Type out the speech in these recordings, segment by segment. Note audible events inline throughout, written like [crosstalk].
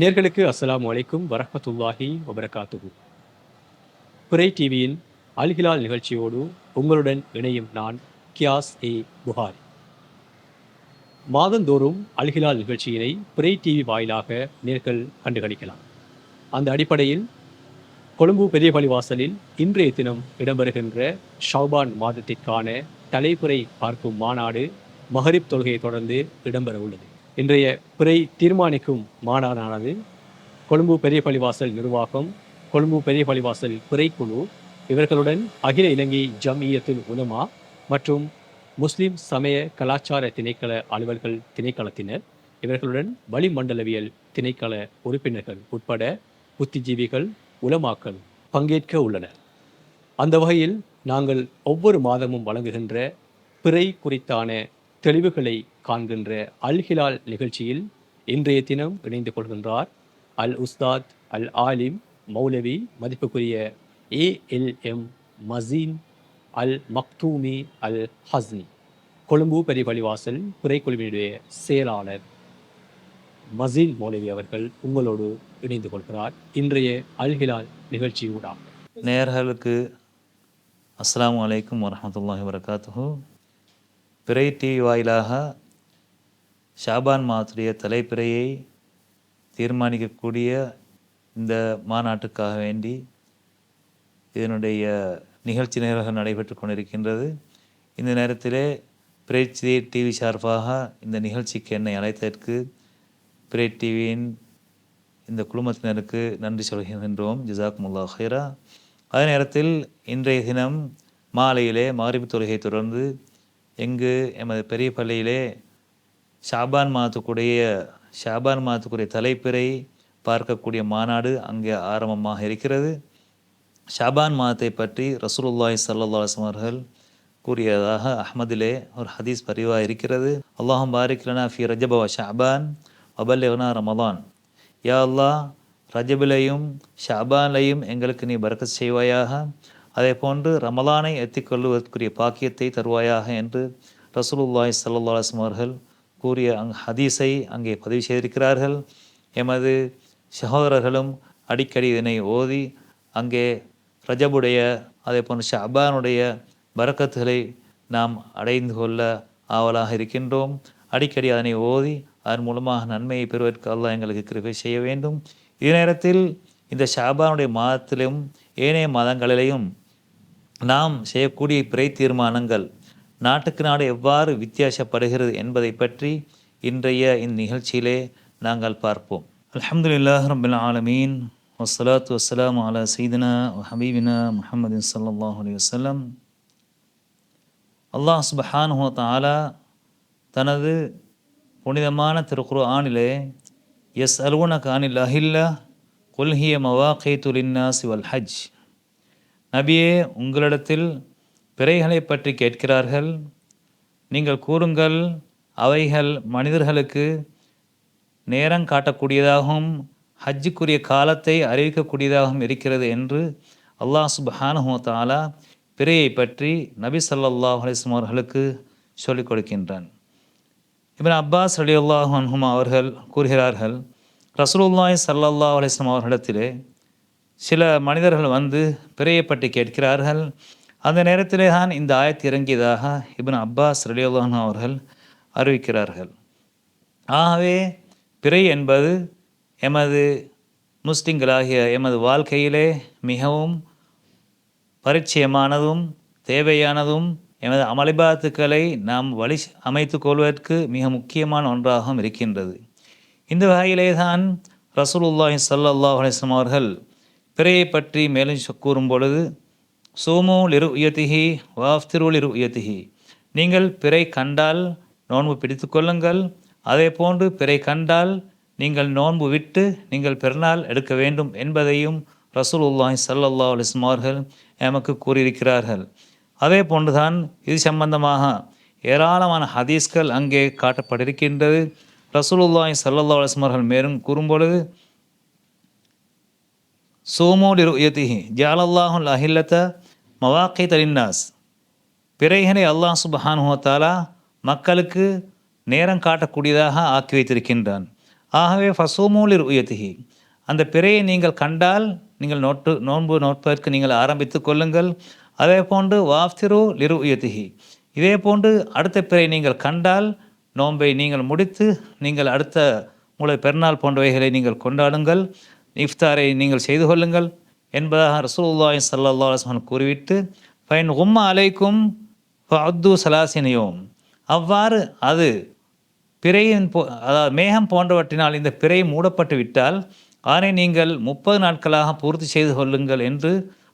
நேர்களுக்கு அஸ்லாம் வலைக்கும் வரஹ்மத்துல்லாஹி வபரகாத்துகு பிறை டிவியின் அல்ஹிலால் நிகழ்ச்சியோடு உங்களுடன் இணையும் நான் கியாஸ் ஏ புகாரி. மாதந்தோறும் அல்ஹிலால் நிகழ்ச்சியினை பிறை டிவி வாயிலாக நேர்கள் கண்டுகளிக்கலாம். அந்த அடிப்படையில் கொழும்பு பெரிய பள்ளிவாசலில் இன்றைய தினம் இடம்பெறுகின்ற ஷவுபான் மாதத்திற்கான தலைப்புரை பார்க்கும் மாநாடு மஹரிப் தொழுகையை தொடர்ந்து இடம்பெற உள்ளது. இன்றைய பிறை தீர்மானிக்கும் மாநாடானது கொழும்பு பெரிய பள்ளிவாசல் நிர்வாகம் கொழும்பு பெரிய பள்ளிவாசல் பிறைக்குழு இவர்களுடன் அகில இலங்கை ஜம்இயத்தில் உலமா மற்றும் முஸ்லிம் சமய கலாச்சார திணைக்கள அலுவல்கள் திணைக்களத்தினர் இவர்களுடன் வளிமண்டலவியல் திணைக்கள உறுப்பினர்கள் உட்பட புத்திஜீவிகள் உலமாக்கள் பங்கேற்க உள்ளனர். அந்த வகையில் நாங்கள் ஒவ்வொரு மாதமும் வழங்குகின்ற பிறை குறித்தான தெளிவுகளை காண்கின்ற அல் ஹிலால் நிகழ்ச்சியில் இன்றைய தினம் இணைந்து கொள்கின்றார் அல் உஸ்தாத் அல் ஆலிம் மௌலவி மதிப்புக்குரிய A L M Mazeen al Makhdoomi al Husni Colombo பெரிய குறைக்குழுவினுடைய செயலாளர் மசீன் மௌலவி அவர்கள் உங்களோடு இணைந்து கொள்கிறார். இன்றைய அல்ஹிலால் நிகழ்ச்சியூடாக நேயர்களுக்கு அஸ்ஸலாமு அலைக்கும் வரஹ்மத்துல்லாஹி பிறை டிவி வாயிலாக ஷாபான் மாதத்துடைய தலைப்பிறையை தீர்மானிக்கக்கூடிய இந்த மாநாட்டுக்காக வேண்டி இதனுடைய நிகழ்ச்சி நிகழ்வு நடைபெற்று கொண்டிருக்கின்றது. இந்த நேரத்திலே பிறை டிவி சார்பாக இந்த நிகழ்ச்சிக்கு என்னை அழைத்ததற்கு பிரே டிவியின் இந்த குழுமத்தினருக்கு நன்றி சொல்கின்றோம். ஜிசாக் முல்லா ஹைரா அதே நேரத்தில் இன்றைய தினம் மாலையிலே மாரிபு தொழுகை தொடர்ந்து எங்கு எமது பெரிய பள்ளியிலே ஷாபான் மாதத்துக்குடைய ஷாபான் மாதத்துக்குரிய தலைப்பிறை பார்க்கக்கூடிய மாநாடு அங்கே ஆரம்பமாக இருக்கிறது. ஷாபான் மாதத்தை பற்றி ரசூலுல்லாஹி ஸல்லல்லாஹு அவர்கள் கூறியதாக அஹ்மதிலே ஒரு ஹதீஸ் பதிவாக இருக்கிறது. அல்லாஹும் பாரிக்லனா ஃபி ரஜபவா ஷாபான் வபல்லிக்னா ரமதான். யா அல்லாஹ் ரஜபிலையும் ஷாபான்லையும் எங்களுக்கு நீ பறக்க செய்வாயாக. அதே போன்று ரமலானை எத்திக்கொள்வதற்குரிய பாக்கியத்தை தருவாயாக என்று ரசூலுல்லாய் சல்லாஸ்லம் அவர்கள் கூறிய அங் ஹதீஸை அங்கே பதிவு செய்திருக்கிறார்கள். எமது சகோதரர்களும் அடிக்கடி இதனை ஓதி அங்கே ரஜபுடைய அதே போன்று ஷாபானுடைய பரக்கத்துகளை நாம் அடைந்து கொள்ள ஆவலாக இருக்கின்றோம். அடிக்கடி அதனை ஓதி அதன் மூலமாக நன்மையை பெறுவதற்கு அல்லாஹ் எங்களுக்கு கிருபை செய்ய வேண்டும். இதே நேரத்தில் இந்த ஷாபானுடைய மாதத்திலும் ஏனைய மாதங்களிலேயும் நாம் செய்யக்கூடிய பிறை தீர்மானங்கள் நாட்டுக்கு நாடு எவ்வாறு வித்தியாசப்படுகிறது என்பதை பற்றி இன்றைய இந்நிகழ்ச்சியிலே நாங்கள் பார்ப்போம். அல்ஹம்துலில்லாஹ் ரபில் ஆலமீன். வஸ்ஸலாத்து வசலாம் அலா சீதனா ஹபீபினா முஹம்மதின் சல்லாஹ் அலி வஸல்லம். அல்லாஹ் சுப்ஹானஹு வ தனது புனிதமான திருக்குரு ஆனிலே எஸ் அலுவனக் அனில் அஹில்லா குல்ஹிய மவாக்கை லின்னாசி வல் ஹஜ். நபியே உங்களிடத்தில் பிறைகளை பற்றி கேட்கிறார்கள். நீங்கள் கூறுங்கள் அவைகள் மனிதர்களுக்கு நேரம் காட்டக்கூடியதாகவும் ஹஜ்ஜுக்குரிய காலத்தை அறிவிக்கக்கூடியதாகவும் இருக்கிறது என்று அல்லாஹ் சுப்ஹானஹு வ பிறையை பற்றி நபி சல்லாஹ் அலிஸ்லாம் அவர்களுக்கு சொல்லிக் கொடுக்கின்றான். இவன் அப்பாஸ் ரலியல்லாஹு அன்ஹுமா அவர்கள் கூறுகிறார்கள் ரசூலுல்லாய் ஸல்லல்லாஹு அலிஸ்லாம் அவர்களிடத்திலே சில மனிதர்கள் வந்து பிறையை பற்றி கேட்கிறார்கள். அந்த நேரத்திலே தான் இந்த ஆயத்து இறங்கியதாக இப்னு அப்பாஸ் ரலியல்லாஹு அவர்கள் அறிவிக்கிறார்கள். ஆகவே பிறை என்பது எமது முஸ்லிம்களாகிய எமது வாழ்க்கையிலே மிகவும் பரிச்சயமானதும் தேவையானதும் எமது அமலிபாத்துக்களை நாம் வழி அமைத்து கொள்வதற்கு மிக முக்கியமான ஒன்றாகவும் இருக்கின்றது. இந்த வகையிலே தான் ரசூலுல்லாஹி ஸல்லல்லாஹு அலைஹி அவர்கள் பிறையை பற்றி மேலும் கூறும் பொழுது சோமோ லிரு உயர்த்திகி வாஃப்திரு லிரு நீங்கள் பிறை கண்டால் நோன்பு பிடித்து கொள்ளுங்கள். அதே போன்று பிறை கண்டால் நீங்கள் நோன்பு விட்டு நீங்கள் பெருநாள் எடுக்க வேண்டும் என்பதையும் ரசூல் உல்லாஹி சல்லல்லா அலிஸ்மார்கள் எமக்கு கூறியிருக்கிறார்கள். அதே போன்றுதான் இது சம்பந்தமாக ஏராளமான ஹதீஸ்கள் அங்கே காட்டப்பட்டிருக்கின்றது. ரசூலுல்லாஹி ஸல்லல்லாஹு அலைஹி வஸல்லம் மேலும் கூறும்பொழுது சோமோ லிருயத்திஹி ஜாலல்லாஹுல் அஹில்லத மவாக்கை தலின்னாஸ் பிறைகளை அல்லாஹ் சுப்ஹானஹு வ மக்களுக்கு நேரம் காட்டக்கூடியதாக ஆக்கி வைத்திருக்கின்றான். ஆகவே ஃபசோமோலிர் உயர்த்திகி அந்த பிறையை நீங்கள் கண்டால் நீங்கள் நோட்டு நோன்பு நோட்பதற்கு நீங்கள் ஆரம்பித்து கொள்ளுங்கள். அதே போன்று வாஃப்திரு லிரு உயர்த்திகி இதே போன்று அடுத்த பிறை நீங்கள் கண்டால் நோன்பை நீங்கள் முடித்து நீங்கள் அடுத்த மூளை பெருநாள் போன்றவைகளை நீங்கள் கொண்டாடுங்கள். இஃப்தாரை நீங்கள் செய்து கொள்ளுங்கள் என்பதாக ரசூல்லாய் சல்லா அலுவலன் கூறிவிட்டு ஃபைன் உம்ம அலைக்கும் அப்து சலாசினியோம் அவ்வாறு அது பிறையின் போ அதாவது மேகம் போன்றவற்றினால் இந்த பிறை மூடப்பட்டு விட்டால் அதனை நீங்கள் முப்பது நாட்களாக பூர்த்தி செய்து கொள்ளுங்கள் என்று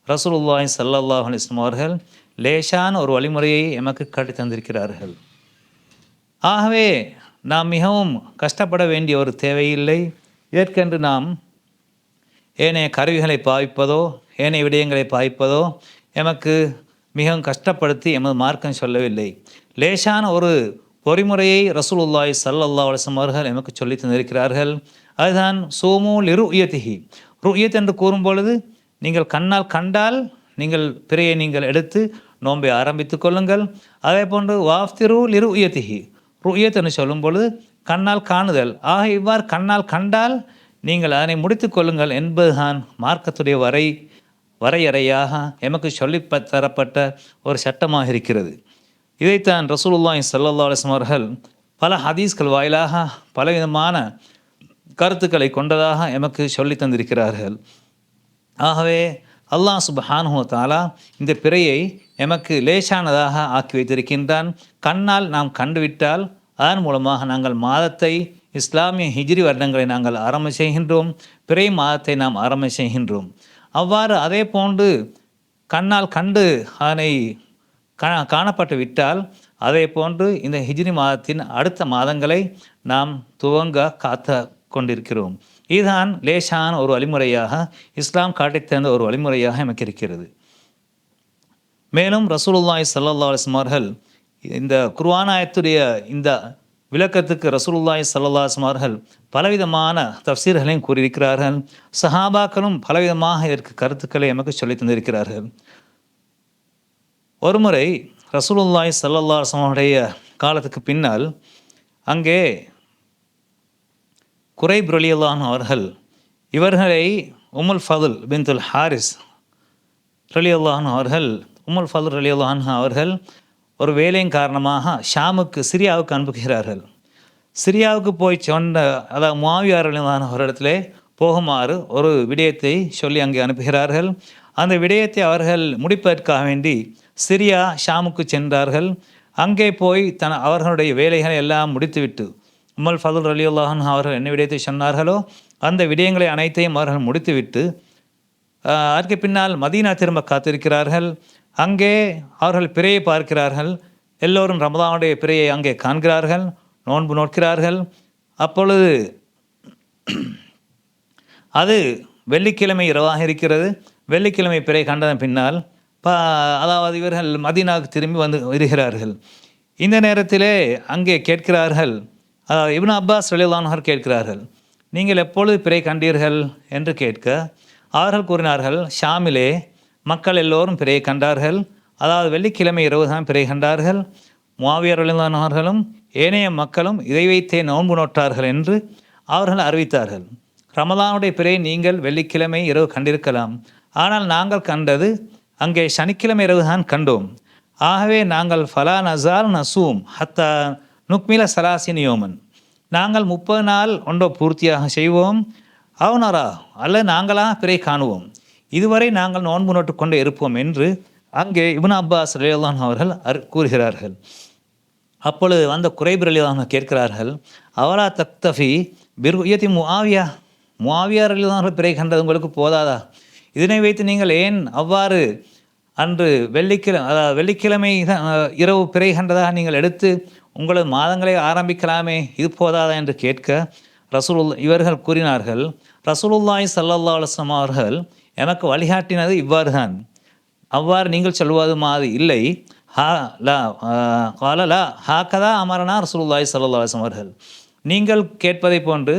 ரசூலுல்லாஹி சல்லாஹ் அலிஸ்லாம் அவர்கள் லேசான ஒரு வழிமுறையை எமக்கு காட்டி தந்திருக்கிறார்கள். ஆகவே நாம் மிகவும் கஷ்டப்பட வேண்டிய ஒரு தேவையில்லை. இதற்கென்று நாம் ஏனைய கருவிகளை பாவிப்பதோ ஏனைய விடயங்களை பாவிப்பதோ எமக்கு மிகவும் கஷ்டப்படுத்தி எமது மார்க்கம் சொல்லவில்லை. லேசான ஒரு பொறிமுறையை ரசூலுல்லாய் சல்லல்லா அலைஹி அவர்கள் எமக்கு சொல்லி தந்திருக்கிறார்கள். அதுதான் சோமு லிரு உயத்திகி ருயத் என்று கூறும் பொழுது நீங்கள் கண்ணால் கண்டால் நீங்கள் பிறையை நீங்கள் எடுத்து நோன்பை ஆரம்பித்துக் கொள்ளுங்கள். அதே போன்று வாஃப்திரு லிரு உயத்திகி ருயத் என்று சொல்லும் பொழுது கண்ணால் காணுதல். ஆக இவ்வாறு கண்ணால் கண்டால் நீங்கள் அதனை முடித்து கொள்ளுங்கள் என்பதுதான் மார்க்கத்துடைய வரை வரையறையாக எமக்கு சொல்லி தரப்பட்ட ஒரு சட்டமாக இருக்கிறது. இதைத்தான் ரசூலுல்லாஹி சல்லா அலைஹி அவர்கள் பல ஹதீஸ்கள் வாயிலாக பலவிதமான கருத்துக்களை கொண்டதாக எமக்கு சொல்லி தந்திருக்கிறார்கள். ஆகவே அல்லாஹ் சுப்ஹானஹு தாலா இந்த பிறையை எமக்கு லேசானதாக ஆக்கி வைத்திருக்கின்றான். கண்ணால் நாம் கண்டுவிட்டால் அதன் மூலமாக நாங்கள் மாதத்தை இஸ்லாமிய ஹிஜ்ரி வருடங்களை நாங்கள் ஆரம்பம் செய்கின்றோம். பிறை மாதத்தை நாம் ஆரம்பம் செய்கின்றோம். அவ்வாறு அதே போன்று கண்ணால் கண்டு அதனை கா காணப்பட்டு விட்டால் அதே போன்று இந்த ஹிஜ்ரி மாதத்தின் அடுத்த மாதங்களை நாம் துவங்க காத்து கொண்டிருக்கிறோம். இதுதான் லேசான ஒரு வழிமுறையாக இஸ்லாம் காட்டித்தந்த ஒரு வழிமுறையாக எமக்கு இருக்கிறது. மேலும் ரசூலுல்லாய் ஸல்லல்லாஹு அலைஹி இந்த குர்வானாயத்துடைய இந்த விளக்கத்துக்கு ரசூலுல்லாய் ஸல்லல்லாஹு அவர்கள் பலவிதமான தப்சீர்களையும் கூறியிருக்கிறார்கள். சஹாபாக்களும் பலவிதமாக இதற்கு கருத்துக்களை எமக்கு சொல்லித் தந்திருக்கிறார்கள். ஒருமுறை ரசூலுல்லாய் ஸல்லல்லாஹு காலத்துக்கு பின்னால் அங்கே குறைப் ரலியல்லாஹு அவர்கள் இவர்களை உமுல் ஃபதுல் பின்துல் ஹாரிஸ் ரலியுல்லான் அவர்கள் உமுல் ஃபதுல் ரலியுல்லான் அவர்கள் ஒரு வேலையின் காரணமாக ஷாமுக்கு சிரியாவுக்கு அனுப்புகிறார்கள். சிரியாவுக்கு போய் சொன்ன அதாவது மாவியார் ஒரு இடத்துல போகுமாறு ஒரு விடயத்தை சொல்லி அங்கே அனுப்புகிறார்கள். அந்த விடயத்தை அவர்கள் முடிப்பதற்காக வேண்டி சிரியா ஷாமுக்கு சென்றார்கள். அங்கே போய் தன் அவர்களுடைய வேலைகளை எல்லாம் முடித்துவிட்டு உமல் ஃபதுல் ரலியுல்லாஹன் அவர்கள் என்ன விடயத்தை சொன்னார்களோ அந்த விடயங்களை அனைத்தையும் அவர்கள் முடித்துவிட்டு அதற்கு பின்னால் மதீனா திரும்ப காத்திருக்கிறார்கள். அங்கே அவர்கள் பிறையை பார்க்கிறார்கள். எல்லோரும் ரமதானுடைய பிறையை அங்கே காண்கிறார்கள். நோன்பு நோக்கிறார்கள் அப்பொழுது அது வெள்ளிக்கிழமை இரவாக இருக்கிறது. வெள்ளிக்கிழமை பிறை கண்டதன் பின்னால் ப அதாவது இவர்கள் மதினாவுக்கு திரும்பி வந்து வருகிறார்கள். இந்த நேரத்திலே அங்கே கேட்கிறார்கள். அதாவது இப்னு அப்பாஸ் ரலிலானவர் கேட்கிறார்கள். நீங்கள் எப்பொழுது பிறை கண்டீர்கள் என்று கேட்க அவர்கள் கூறினார்கள் ஷாமிலே மக்கள் எல்லோரும் பிறையை கண்டார்கள். அதாவது வெள்ளிக்கிழமை இரவு தான் பிறை கண்டார்கள். மாவியர்களும் ஏனைய மக்களும் இதை வைத்தே நோன்பு நோட்டார்கள் என்று அவர்கள் அறிவித்தார்கள். ரமதானுடைய பிறை நீங்கள் வெள்ளிக்கிழமை இரவு கண்டிருக்கலாம். ஆனால் நாங்கள் கண்டது அங்கே சனிக்கிழமை இரவு தான் கண்டோம். ஆகவே நாங்கள் ஃபலா நசால் நசூம் ஹத்தா நுக்மில சலாசினியோமன் நாங்கள் முப்பது நாள் ஒன்றோ பூர்த்தியாக செய்வோம். அவனரா அல்ல நாங்களாக பிறை காணுவோம். இதுவரை நாங்கள் நோன்பு நோட்டு கொண்டு இருப்போம் என்று அங்கே இபுன் அப்பாஸ் ரலியல்லாஹு அவர்கள் அரு- கூறுகிறார்கள். அப்பொழுது வந்த குறைபர் அவங்க கேட்கிறார்கள் அவலா தக்தஃபி பிர்யதி முஆவியா? முஆவியா ரலியல்லாஹு பிறை கண்டது உங்களுக்கு போதாதா? இதனை வைத்து நீங்கள் ஏன் அவ்வாறு அன்று வெள்ளிக்கிழமை அதாவது வெள்ளிக்கிழமை இரவு பிறை கண்டதாக நீங்கள் எடுத்து உங்களது மாதங்களை ஆரம்பிக்கலாமே இது போதாதா? என்று கேட்க ரசூலுல் இவர்கள் கூறினார்கள் ரசூலுல்லாய் சல்லல்லா அலைஹி அவர்கள் எனக்கு வழிகாட்டினது இவ்வாறு தான் அவ்வாறு நீங்கள் சொல்வது மாதிரி இல்லை. ஹா லா கால ஹாக்கதா அமரனா ரசூலுல்லாஹி ஸல்லல்லாஹு அவர்கள். நீங்கள் கேட்பதை போன்று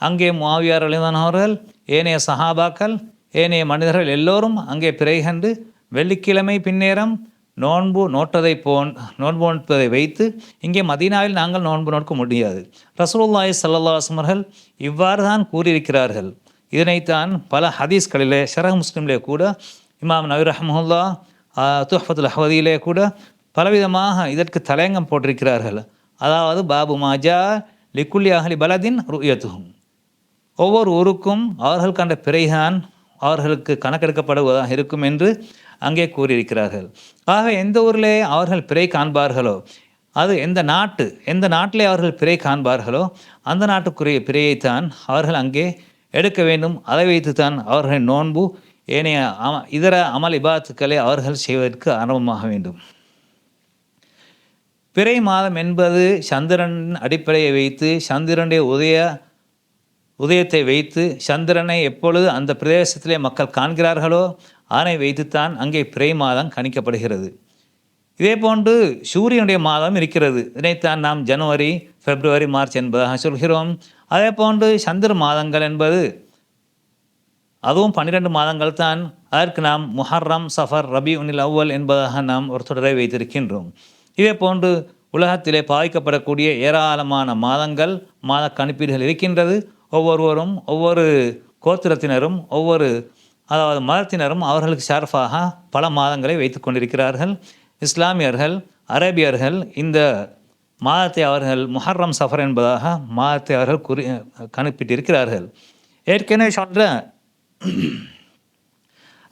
அங்கே மாவியார் அலிதான் அவர்கள் ஏனைய சஹாபாக்கள் ஏனைய மனிதர்கள் எல்லோரும் அங்கே பிறைகண்டு வெள்ளிக்கிழமை பின்னேரம் நோன்பு நோட்டதை போன் நோன்பு நோட்பதை வைத்து இங்கே மதீனாவில் நாங்கள் நோன்பு நோட்க முடியாது. ரசூலுல்லாஹி ஸல்லல்லாஹு அவர்கள் இவ்வாறு தான் கூறியிருக்கிறார்கள். இதனைத்தான் பல ஹதீஸ்களிலே ஷரஹ் முஸ்லீம்லே கூட இமாம் நபி ரஹமுல்லா துஹஃபத்துல் அஹ்வதியிலே கூட பலவிதமாக இதற்கு தலையங்கம் போட்டிருக்கிறார்கள். அதாவது பாபு மாஜா லிக்குல்லி அஹ்லி பலதின் ருயத்துகும் ஒவ்வொரு ஊருக்கும் அவர்கள் கண்ட பிறைதான் அவர்களுக்கு கணக்கெடுக்கப்படுவதாக இருக்கும் என்று அங்கே கூறியிருக்கிறார்கள். ஆக எந்த ஊரிலே அவர்கள் பிறை காண்பார்களோ அது எந்த நாட்டு எந்த நாட்டிலே அவர்கள் பிறை காண்பார்களோ அந்த நாட்டுக்குரிய பிறையைத்தான் அவர்கள் அங்கே எடுக்க வேண்டும். அதை வைத்துத்தான் அவர்களின் நோன்பு ஏனைய அம இதர அமல் இபாத்துக்களை அவர்கள் செய்வதற்கு ஆரம்பமாக வேண்டும். பிறை மாதம் என்பது சந்திரன் அடிப்படையை வைத்து சந்திரனுடைய உதய உதயத்தை வைத்து சந்திரனை எப்பொழுது அந்த பிரதேசத்திலே மக்கள் காண்கிறார்களோ அதனை வைத்துத்தான் அங்கே பிறை மாதம் கணிக்கப்படுகிறது. இதே போன்று சூரியனுடைய மாதம் இருக்கிறது. இதைத்தான் நாம் ஜனவரி பிப்ரவரி மார்ச் என்பதாக சொல்கிறோம். அதே போன்று சந்திர மாதங்கள் என்பது அதுவும் பன்னிரெண்டு மாதங்கள் தான் அதற்கு நாம் முஹர்ரம் சஃபர் ரபி உனில் அவ்வல் என்பதாக நாம் ஒரு தொடரை வைத்திருக்கின்றோம். இதே போன்று உலகத்திலே பாதிக்கப்படக்கூடிய ஏராளமான மாதங்கள் மாத கணிப்பீடுகள் இருக்கின்றது. ஒவ்வொருவரும் ஒவ்வொரு கோத்திரத்தினரும் ஒவ்வொரு அதாவது மதத்தினரும் அவர்களுக்கு சார்பாக பல மாதங்களை வைத்து கொண்டிருக்கிறார்கள். இஸ்லாமியர்கள் அரேபியர்கள் இந்த மாதத்தை அவர்கள் முஹர்ரம் சஃபர் என்பதாக மாதத்தை அவர்கள் குறி கணிப்பிட்டிருக்கிறார்கள். ஏற்கனவே சொல்கிறேன்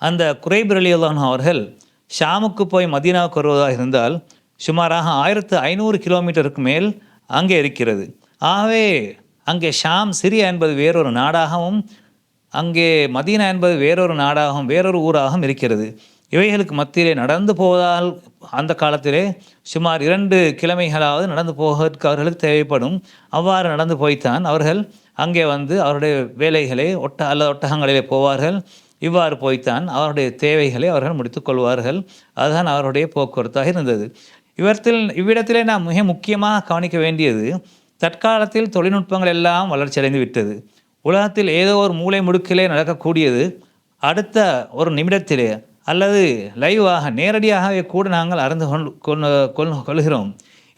அந்த குறைபிரலியல்தான் அவர்கள் ஷாமுக்கு போய் மதீனாவுக்கு வருவதாக இருந்தால் சுமாராக ஆயிரத்து ஐநூறு கிலோமீட்டருக்கு மேல் அங்கே இருக்கிறது. ஆகவே அங்கே ஷாம் சிரியா என்பது வேறொரு நாடாகவும் அங்கே மதீனா என்பது வேறொரு நாடாகவும் வேறொரு ஊராகவும் இருக்கிறது. இவைகளுக்கு மத்தியிலே நடந்து போவதால் அந்த காலத்திலே சுமார் இரண்டு கிழமைகளாவது நடந்து போவதற்கு அவர்களுக்கு தேவைப்படும். அவ்வாறு நடந்து போய்த்தான் அவர்கள் அங்கே வந்து அவருடைய வேலைகளை ஒட்ட அல்லது ஒட்டகங்களிலே போவார்கள். இவ்வாறு போய்த்தான் அவருடைய தேவைகளை அவர்கள் முடித்துக்கொள்வார்கள் அதுதான் அவருடைய போக்குவரத்தாக இருந்தது. இவரத்தில் இவ்விடத்திலே நாம் மிக முக்கியமாக கவனிக்க வேண்டியது தற்காலத்தில் தொழில்நுட்பங்கள் எல்லாம் வளர்ச்சியடைந்து விட்டது. உலகத்தில் ஏதோ ஒரு மூலை முடுக்கிலே நடக்கக்கூடியது. அடுத்த ஒரு நிமிடத்திலே அல்லது லைவாக நேரடியாகவே கூட நாங்கள் அறிந்து கொள் கொள் கொள்கிறோம்.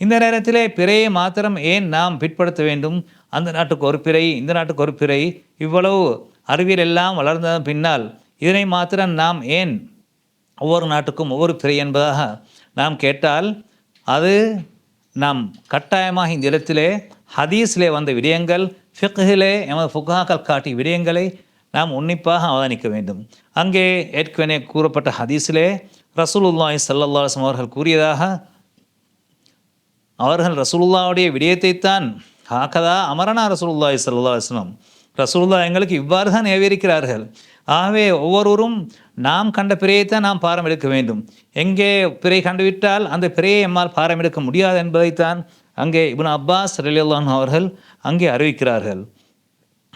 இந்த நேரத்திலே பிறையை மாத்திரம் ஏன் நாம் பிற்படுத்த வேண்டும்? அந்த நாட்டுக்கு ஒரு பிறை இந்த நாட்டுக்கு ஒரு பிறை. இவ்வளவு அறிவியல் எல்லாம் வளர்ந்ததன் பின்னால் இதனை மாத்திரம் நாம் ஏன் ஒவ்வொரு நாட்டுக்கும் ஒவ்வொரு பிறை என்பதாக நாம் கேட்டால் அது நாம் கட்டாயமாக இந்த இடத்திலே ஹதீஸிலே வந்த விடயங்கள் ஃபிக்ஹிலே எமது ஃபுகாக்கள் காட்டிய விடயங்களை நாம் உன்னிப்பாக அவதானிக்க வேண்டும். அங்கே ஏற்கனவே கூறப்பட்ட ஹதீஸிலே ரசூலுல்லாய் ஸல்லல்லாஹு அவர்கள் கூறியதாக அவர்கள் ரசூலுல்லாவுடைய விடயத்தைத்தான் ஹாக்கதா அமரனா ரசூலுல்லாய் ஸல்லல்லாஹு அலைஹி வஸல்லம். ரசூலுல்லா எங்களுக்கு இவ்வாறு தான் ஏவியிருக்கிறார்கள் ஆகவே ஒவ்வொருவரும் நாம் கண்ட பிறையைத்தான் நாம் பாரம் எடுக்க வேண்டும். எங்கே பிறை கண்டுவிட்டால் அந்த பிறையை எம்மால் பாரம் எடுக்க முடியாது என்பதைத்தான் அங்கே இப்னு அப்பாஸ் ரலியல்லாஹு அவர்கள் அங்கே அறிவிக்கிறார்கள்.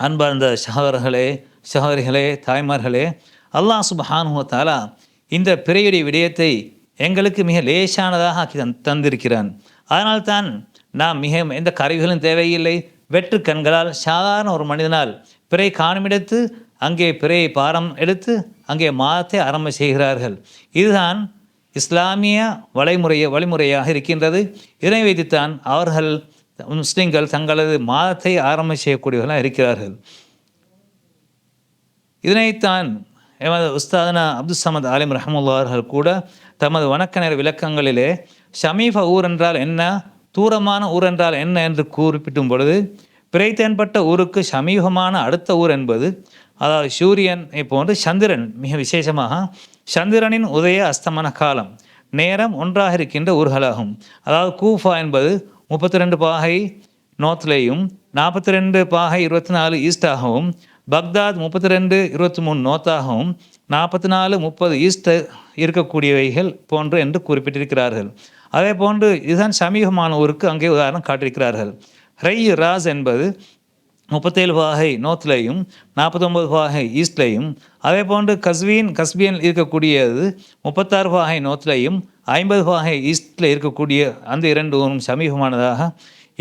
அன்பார்ந்த சகோதரர்களே சகோதரிகளே தாய்மார்களே அல்லாஹ் சுப்ஹானஹு தாலா இந்த பிறையுடைய விடயத்தை எங்களுக்கு மிக லேசானதாக ஆக்கி தந் தந்திருக்கிறான். அதனால்தான் நாம் மிக எந்த கருவிகளும் தேவையில்லை. வெற்று கண்களால் சாதாரண ஒரு மனிதனால் பிறை காணுமிடத்து அங்கே பிறையை பாரம் எடுத்து அங்கே மாதத்தை ஆரம்ப செய்கிறார்கள். இதுதான் இஸ்லாமிய வழிமுறைய வழிமுறையாக இருக்கின்றது. இதனை வைத்துத்தான் அவர்கள் முஸ்லீம்கள் தங்களது மாதத்தை ஆரம்ப செய்யக்கூடியவர்களாக இருக்கிறார்கள். இதனைத்தான் எமது உஸ்தாதனா அப்துல் சமத் ஆலிம் ரஹமுல்லா அவர்கள் கூட தமது வணக்க நேர விளக்கங்களிலே ஷமீஃப ஊர் என்றால் என்ன தூரமான ஊர் என்றால் என்ன என்று குறிப்பிட்டும் பொழுது பிறை தென்பட்ட ஊருக்கு சமீபமான அடுத்த ஊர் என்பது அதாவது சூரியனை போன்று சந்திரன் மிக விசேஷமாக சந்திரனின் உதய அஸ்தமன காலம் நேரம் ஒன்றாக இருக்கின்ற ஊர்களாகும். அதாவது கூஃபா என்பது முப்பத்தி ரெண்டு பாகை நோர்த்லேயும் நாற்பத்தி ரெண்டு பாகை இருபத்தி நாலு ஈஸ்டாகவும் பக்தாத் முப்பத்தி ரெண்டு இருபத்தி மூணு நோத்தாகவும் நாற்பத்தி நாலு முப்பது ஈஸ்ட் இருக்கக்கூடியவைகள் போன்று என்று குறிப்பிட்டிருக்கிறார்கள். அதே போன்று இதுதான் சமீபமான ஊருக்கு அங்கே உதாரணம் காட்டியிருக்கிறார்கள். ஹை ராஸ் என்பது முப்பத்தேழு பாகை நோர்த்லேயும் நாற்பத்தொம்பது பாகை ஈஸ்ட்லேயும் அதே போன்று கஸ்வீன் கஸ்பியன் இருக்கக்கூடியது முப்பத்தாறு பாகை நோர்த்லேயும் ஐம்பது பாகை ஈஸ்டில் இருக்கக்கூடிய அந்த இரண்டு ஊரும் சமீபமானதாக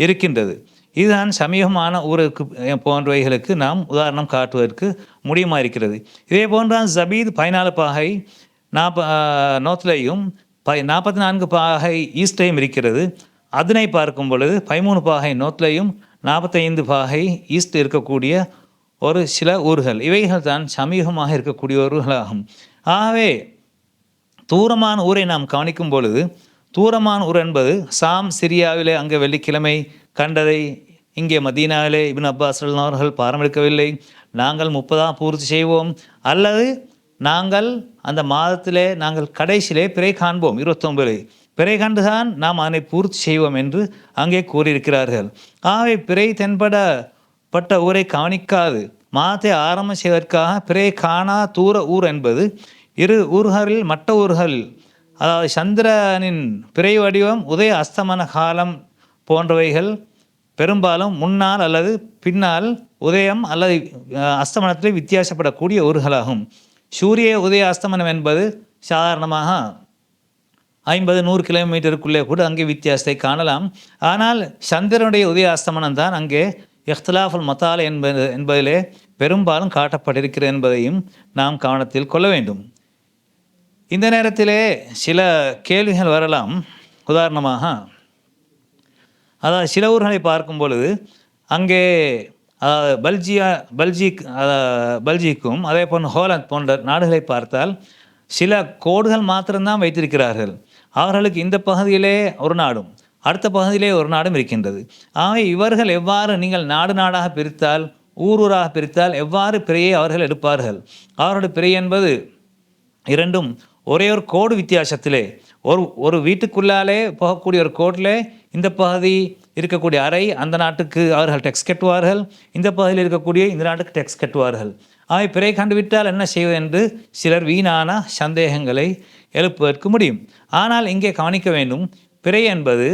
இருக்கின்றது. இதுதான் சமீபமான ஊருக்கு போன்றவைகளுக்கு நாம் உதாரணம் காட்டுவதற்கு முடியுமா இருக்கிறது. இதே போன்றான் ஜபீத் பதினாலு பாகை நாப்ப நோத்திலையும் ப நாற்பத்தி நான்கு பாகை ஈஸ்டையும் இருக்கிறது. அதனை பார்க்கும் பொழுது பதிமூணு பாகை நோத்திலையும் நாற்பத்தைந்து பாகை ஈஸ்ட் இருக்கக்கூடிய ஒரு சில ஊர்கள். இவைகள் தான் சமீபமாக இருக்கக்கூடிய ஊர்களாகும். ஆகவே தூரமான ஊரை நாம் கவனிக்கும் பொழுது தூரமான ஊர் என்பது சாம் சிரியாவிலே அங்கே வெள்ளிக்கிழமை கண்டதை இங்கே மதீனாவிலே இபின் அப்பாஸ் அவர்கள் பாரமெடுக்கவில்லை. நாங்கள் முப்பதாம் பூர்த்தி செய்வோம். அல்லது நாங்கள் அந்த மாதத்திலே நாங்கள் கடைசியிலே பிறை காண்போம். இருபத்தொம்பது பிறை கண்டுதான் நாம் அதனை பூர்த்தி செய்வோம் என்று அங்கே கூறியிருக்கிறார்கள். ஆகவே பிறை தென்படப்பட்ட ஊரை கவனிக்காது. மாதத்தை ஆரம்பம் செய்வதற்காக பிறை காணா தூர ஊர் என்பது இரு ஊர்களில் மற்ற ஊர்களில் அதாவது சந்திரனின் பிறை வடிவம் உதய அஸ்தமன காலம் போன்றவைகள் பெரும்பாலும் முன்னால் அல்லது பின்னால் உதயம் அல்லது அஸ்தமனத்தில் வித்தியாசப்படக்கூடிய ஊர்களாகும். சூரிய உதய அஸ்தமனம் என்பது சாதாரணமாக ஐம்பது நூறு கிலோமீட்டருக்குள்ளே கூட அங்கே வித்தியாசத்தை காணலாம். ஆனால் சந்திரனுடைய உதய அஸ்தமனம் தான் அங்கே இஃப்திலாஃபுல் மத்தால் என்பது என்பதிலே பெரும்பாலும் காட்டப்பட்டிருக்கிறது என்பதையும் நாம் கவனத்தில் கொள்ள வேண்டும். இந்த நேரத்திலே சில கேள்விகள் வரலாம். உதாரணமாக அதாவது சில ஊர்களை பார்க்கும் பொழுது அங்கே அதாவது பல்ஜியா பல்ஜிக் பல்ஜிக்கும் அதே போன்று ஹோலந்து போன்ற நாடுகளை பார்த்தால் சில கோடுகள் மாத்திரம்தான் வைத்திருக்கிறார்கள். அவர்களுக்கு இந்த பகுதியிலே ஒரு நாடும் அடுத்த பகுதியிலே ஒரு நாடும் இருக்கின்றது. ஆகவே இவர்கள் எவ்வாறு நீங்கள் நாடு நாடாக பிரித்தால் ஊர் ஊராக பிரித்தால் எவ்வாறு பிறையை அவர்கள் எடுப்பார்கள்? அவருடைய பிறை என்பது இரண்டும் ஒரே ஒரு கோடு வித்தியாசத்திலே. ஒரு ஒரு வீட்டுக்குள்ளாலே போகக்கூடிய ஒரு கோட்டில் இந்த பகுதி இருக்கக்கூடிய அறை அந்த நாட்டுக்கு அவர்கள் டெக்ஸ் கட்டுவார்கள். இந்த பகுதியில் இருக்கக்கூடிய இந்த நாட்டுக்கு டெக்ஸ் கட்டுவார்கள். அவை பிறை கண்டுவிட்டால் என்ன செய்வது என்று சிலர் வீணான சந்தேகங்களை எழுப்புவதற்கு முடியும். ஆனால் இங்கே கவனிக்க வேண்டும் பிறை என்பது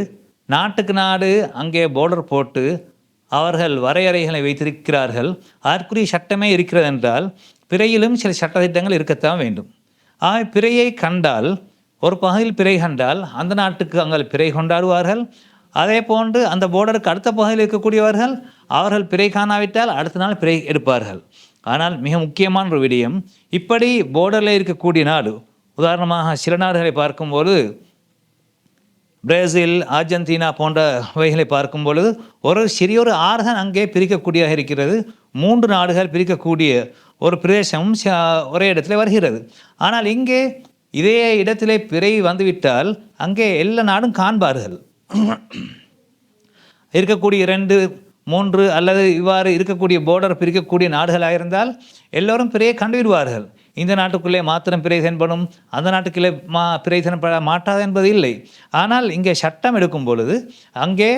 நாட்டுக்கு நாடு அங்கே போர்டர் போட்டு அவர்கள் வரையறைகளை வைத்திருக்கிறார்கள். அதற்குரிய சட்டமே இருக்கிறது என்றால் பிறையிலும் சில சட்டத்திட்டங்கள் இருக்கத்தான் வேண்டும். பிறையை கண்டால் ஒரு பகுதியில் பிறை கண்டால் அந்த நாட்டுக்கு அங்கே பிறை கொண்டாடுவார்கள். அதே போன்று அந்த போர்டருக்கு அடுத்த பகுதியில் இருக்கக்கூடியவர்கள் அவர்கள் பிறை காணாவிட்டால் அடுத்த நாள் பிறை எடுப்பார்கள். ஆனால் மிக முக்கியமான ஒரு விடயம் இப்படி போர்டரில் இருக்கக்கூடிய நாடு உதாரணமாக சில நாடுகளை பார்க்கும்போது பிரேசில் அர்ஜென்டினா போன்றவைகளை பார்க்கும் பொழுது ஒரு சிறிய ஒரு ஆறுதான் அங்கே பிரிக்கக்கூடியதாக இருக்கிறது. மூன்று நாடுகள் பிரிக்கக்கூடிய ஒரு பிரதேசமும் ஒரே இடத்துல வருகிறது. ஆனால் இங்கே இதே இடத்திலே பிறை வந்துவிட்டால் அங்கே எல்லா நாடும் காண்பார்கள். [clears throat] இருக்கக்கூடிய இரண்டு மூன்று அல்லது இவ்வாறு இருக்கக்கூடிய போர்டர் பிரிக்கக்கூடிய நாடுகளாக இருந்தால் எல்லோரும் பிறையை கண்டுவிடுவார்கள். இந்த நாட்டுக்குள்ளே மாத்திரம் பிறை தென்படும் அந்த நாட்டுக்குள்ளே மா பிறை தென்பட மாட்டாது என்பது இல்லை. ஆனால் இங்கே சட்டம் எடுக்கும் பொழுது அங்கே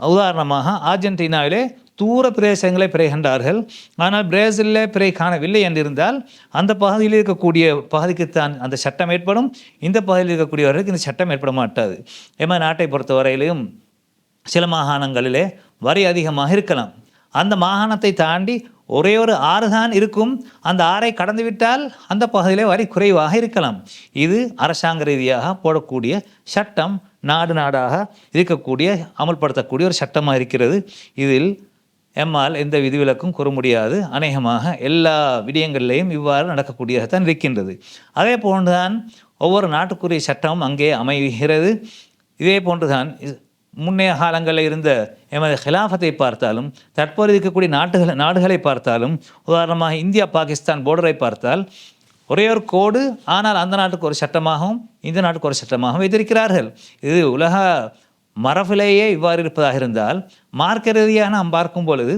உதாரணமாக அர்ஜென்டினாவிலே தூர பிரதேசங்களை பிறை கண்டார்கள் ஆனால் பிரேசிலில் பிறை காணவில்லை என்றிருந்தால் அந்த பகுதியில் இருக்கக்கூடிய பகுதிக்குத்தான் அந்த சட்டம் ஏற்படும். இந்த பகுதியில் இருக்கக்கூடியவர்களுக்கு இந்த சட்டம் ஏற்பட மாட்டாது. ஏமா நாட்டை பொறுத்தவரையிலையும் சில மாகாணங்களிலே வரி அதிகமாக இருக்கலாம். அந்த மாகாணத்தை தாண்டி ஒரே ஒரு ஆறு தான் இருக்கும். அந்த ஆறை கடந்துவிட்டால் அந்த பகுதியிலே வரி குறைவாக இருக்கலாம். இது அரசாங்க ரீதியாக போடக்கூடிய சட்டம் நாடு நாடாக இருக்கக்கூடிய அமல்படுத்தக்கூடிய ஒரு சட்டமாக இருக்கிறது. இதில் எம்மால் எந்த விதிவிலக்கும் கூற முடியாது. அநேகமாக எல்லா விடயங்களிலேயும் இவ்வாறு நடக்கக்கூடியதான் இருக்கின்றது. அதே போன்றுதான் ஒவ்வொரு நாட்டுக்குரிய சட்டமும் அங்கே அமைகிறது. இதே போன்றுதான் முன்னைய காலங்களில் இருந்த எமது ஹிலாஃபத்தை பார்த்தாலும் தற்போது இருக்கக்கூடிய நாட்டுகள் நாடுகளை பார்த்தாலும் உதாரணமாக இந்தியா பாகிஸ்தான் போர்டரை பார்த்தால் ஒரே ஒரு கோடு ஆனால் அந்த நாட்டுக்கு ஒரு சட்டமாகவும் இந்த நாட்டுக்கு ஒரு சட்டமாகவும் வைத்திருக்கிறார்கள். இது உலக மரபிலேயே இவ்வாறு இருப்பதாக இருந்தால் மார்க்க ரீதியாக நாம் பார்க்கும் பொழுது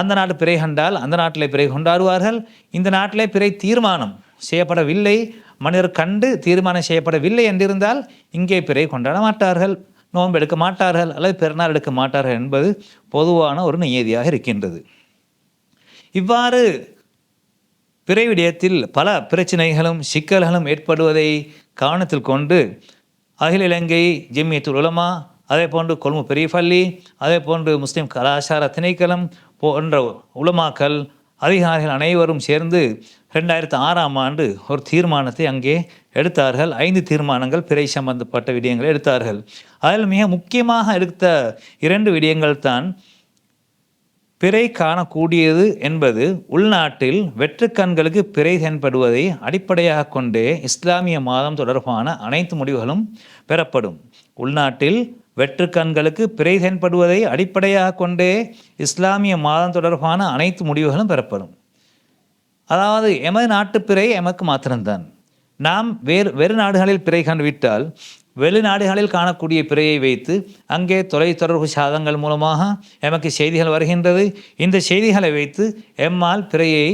அந்த நாட்டு பிறை கண்டால் அந்த நாட்டிலே பிறை கொண்டாடுவார்கள். இந்த நாட்டிலே பிறை தீர்மானம் செய்யப்படவில்லை. மனிதர் கண்டு தீர்மானம் செய்யப்படவில்லை என்றிருந்தால் இங்கே பிறை கொண்டாட மாட்டார்கள். நோன்பு எடுக்க மாட்டார்கள் அல்லது பெருநாள் எடுக்க மாட்டார்கள் என்பது பொதுவான ஒரு நியதியாக இருக்கின்றது. இவ்வாறு பிறை விடயத்தில் பல பிரச்சனைகளும் சிக்கல்களும் ஏற்படுவதை கவனத்தில் கொண்டு அகில இலங்கை ஜெமியத்துல் உலமா அதே போன்று கொழும்பு பெரிய பள்ளி அதே போன்று முஸ்லீம் கலாச்சார திணைக்களம் போன்ற உலமாக்கள் அதிகாரிகள் அனைவரும் சேர்ந்து ரெண்டாயிரத்து ஆறாம் ஆண்டு ஒரு தீர்மானத்தை அங்கே எடுத்தார்கள். ஐந்து தீர்மானங்கள் பிறை சம்பந்தப்பட்ட விடயங்களை எடுத்தார்கள். அதில் மிக முக்கியமாக எடுத்த இரண்டு விடயங்கள் தான் பிறை காணக்கூடியது என்பது உள்நாட்டில் வெற்றுக்கண்களுக்கு பிறை தென்படுவதை அடிப்படையாக கொண்டே இஸ்லாமிய மாதம் தொடர்பான அனைத்து முடிவுகளும் பெறப்படும். உள்நாட்டில் வெற்று கண்களுக்கு பிறை தென்படுவதை அடிப்படையாக கொண்டே இஸ்லாமிய மாதம் தொடர்பான அனைத்து முடிவுகளும் பெறப்படும். அதாவது எமது நாட்டு பிறை எமக்கு மாத்திரம்தான். நாம் வேறு வெறு நாடுகளில் பிறை கண்டுவிட்டால் வெளிநாடுகளில் காணக்கூடிய பிறையை வைத்து அங்கே தொலைத்தொடர்பு சாதங்கள் மூலமாக எமக்கு செய்திகள் வருகின்றது. இந்த செய்திகளை வைத்து எம்மால் பிறையை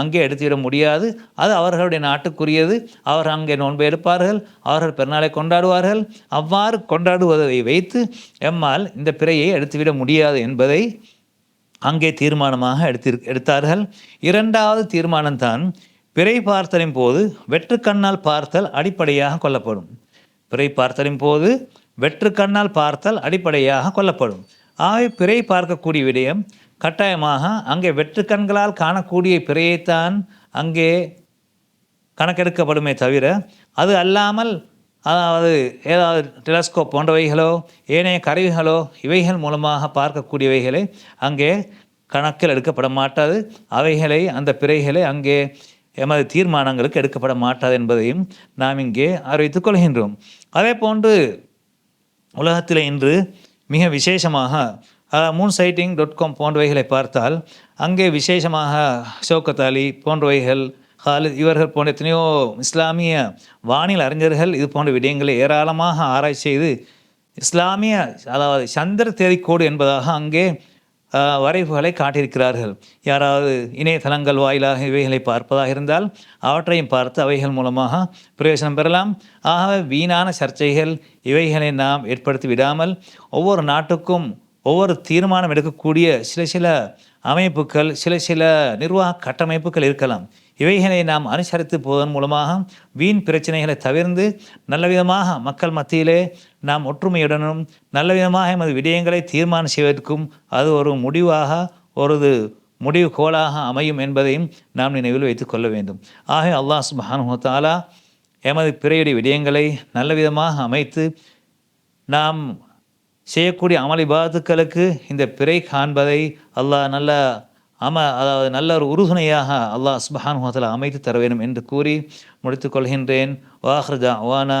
அங்கே எடுத்துவிட முடியாது. அது அவர்களுடைய நாட்டுக்குரியது. அவர் அங்கே நோன்பு எடுப்பார்கள். அவர்கள் பெருநாளை கொண்டாடுவார்கள். அவ்வாறு கொண்டாடுவதை வைத்து எம்மால் இந்த பிறையை எடுத்துவிட முடியாது என்பதை அங்கே தீர்மானமாக எடுத்து எடுத்தார்கள். இரண்டாவது தீர்மானம்தான் பிறை பார்த்தலின் போது வெற்றுக்கண்ணால் பார்த்தல் அடிப்படையாக கொள்ளப்படும். பிறை பார்த்தலின் போது வெற்றுக்கண்ணால் பார்த்தல் அடிப்படையாக கொல்லப்படும். ஆகவே பிறை பார்க்கக்கூடிய விடயம் கட்டாயமாக அங்கே வெற்றுக்கண்களால் காணக்கூடிய பிறையைத்தான் அங்கே கணக்கெடுக்கப்படுமே தவிர அது அல்லாமல் அதாவது ஏதாவது டெலஸ்கோப் போன்றவைகளோ ஏனைய கருவிகளோ இவைகள் மூலமாக பார்க்கக்கூடியவைகளை அங்கே கணக்கில் எடுக்கப்பட மாட்டாது. அவைகளை அந்த பிறைகளை அங்கே எமது தீர்மானங்களுக்கு எடுக்கப்பட மாட்டாது என்பதையும் நாம் இங்கே அறிவித்துக் கொள்கின்றோம். அதே போன்று உலகத்தில் இன்று மிக விசேஷமாக மூன் சைட்டிங் டாட் காம் போன்றவைகளை பார்த்தால் அங்கே விசேஷமாக ஷோக்கத் அலி போன்றவைகள் ஹாலித் இவர்கள் போன்ற எத்தனையோ இஸ்லாமிய வானில் அறிஞர்கள் இது போன்ற விடயங்களை ஏராளமாக ஆராய்ச்சி செய்து இஸ்லாமிய அதாவது சந்திர தேதிக்கோடு என்பதாக அங்கே வரைவுகளை காட்டியிருக்கிறார்கள். யாராவது இணையதளங்கள் வாயிலாக இவைகளை பார்ப்பதாக இருந்தால் அவற்றையும் பார்த்து அவைகள் மூலமாக பிரயோஜனம் பெறலாம். ஆகவே வீணான சர்ச்சைகள் இவைகளை நாம் ஏற்படுத்தி விடாமல் ஒவ்வொரு நாட்டுக்கும் ஒவ்வொரு தீர்மானம் எடுக்கக்கூடிய சில சில அமைப்புகள் சில சில நிர்வாக கட்டமைப்புகள் இருக்கலாம். இவைகளை நாம் அனுசரித்து போவதன் மூலமாக வீண் பிரச்சனைகளை தவிர்ந்து நல்ல விதமாக மக்கள் மத்தியிலே நாம் ஒற்றுமையுடனும் நல்ல விதமாக எமது விடயங்களை தீர்மானம் செய்வதற்கும் அது ஒரு முடிவாக ஒரு முடிவு கோலாக அமையும் என்பதையும் நாம் நினைவில் வைத்துக் கொள்ள வேண்டும். ஆகவே அல்லாஹ் சுப்ஹானஹு எமது பிறையுடைய விடயங்களை நல்ல விதமாக அமைத்து நாம் செய்யக்கூடிய அமளி பாதுக்களுக்கு இந்த பிறை காண்பதை அல்லாஹ் நல்ல அம அதாவது நல்ல ஒரு உறுதுணையாக அல்லாஹ் சுபஹான் ஹோத்தலா அமைத்து தர வேண்டும் என்று கூறி முடித்துக் கொள்கின்றேன். வாஹ்ரஜா வானா